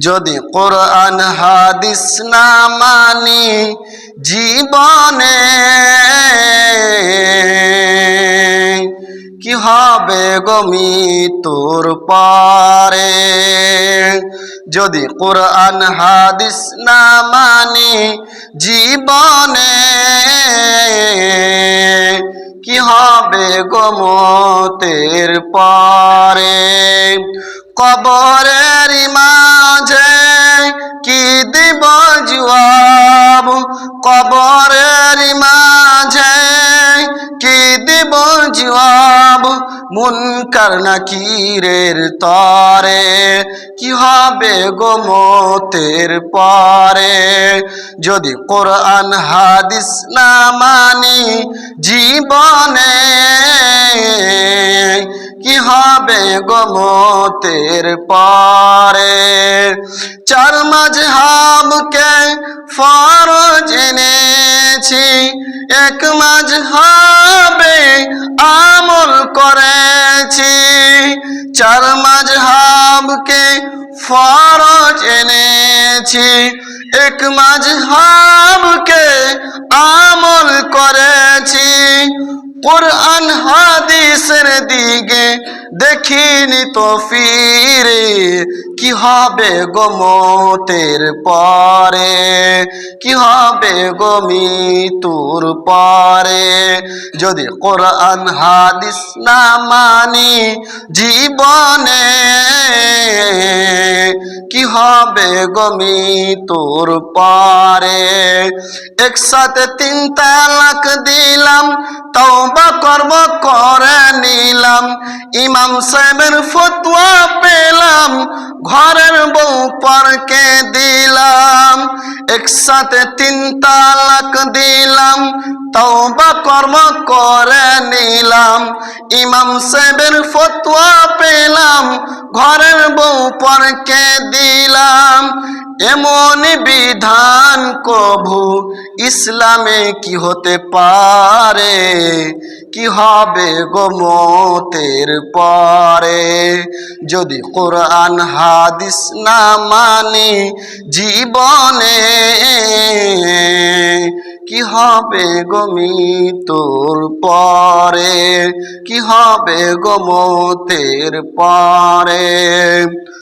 যদি কোরআন, হাদিস না মানি জীবনে, কি হবে গমি তোর পারে? যদি কোরআন, হাদিস না মানি জীবনে, কি হবে গমতের পারে? কবরের মাঝে কি দিব জবাব? কবরের মাঝে কি দিব জবাব? মুনকার নাকিরের তরে কি হবে গোমতের পরে? যদি কোরআন হাদিস না মানি, জীবনে কি হবে গমতের পরে? চার মাঝহাবকে ফরজ এনেছি, এক মাঝহাবে আমল করেছি। চার মাঝহাবকে ফরজ এনেছি, এক মাঝহাবকে আমল করেছি। কোরআন, হাদিসের দিকে দেখিনি তো ফিরে কি হবে গোমতের পরে? কি হবে গমি তোর পরে? যদি কোরআন, হাদিস না মানি, জীবনে হবে গমি তোর পারে। একসাথে তিন তালাক দিলাম, তওবা করব করে নিলাম। ইমাম সাহেবের ফতুয়া পেলাম, ঘরের বউ পরকে দিলাম। একসাথে তিন তালাক দিলাম, তওবা কর্ম করে নিলাম। ইমাম সাহেবের ফতোয়া পেলাম, ঘরের বউ পরকে দিলাম। এমন বিধান কভু ইসলামে কি হতে পারে? কি হবে গোমতের পরে? যদি কোরআন হাদিস না মানি, জীবনে কি হবে গমি তোর পরে? কি হবে গমতের পরে?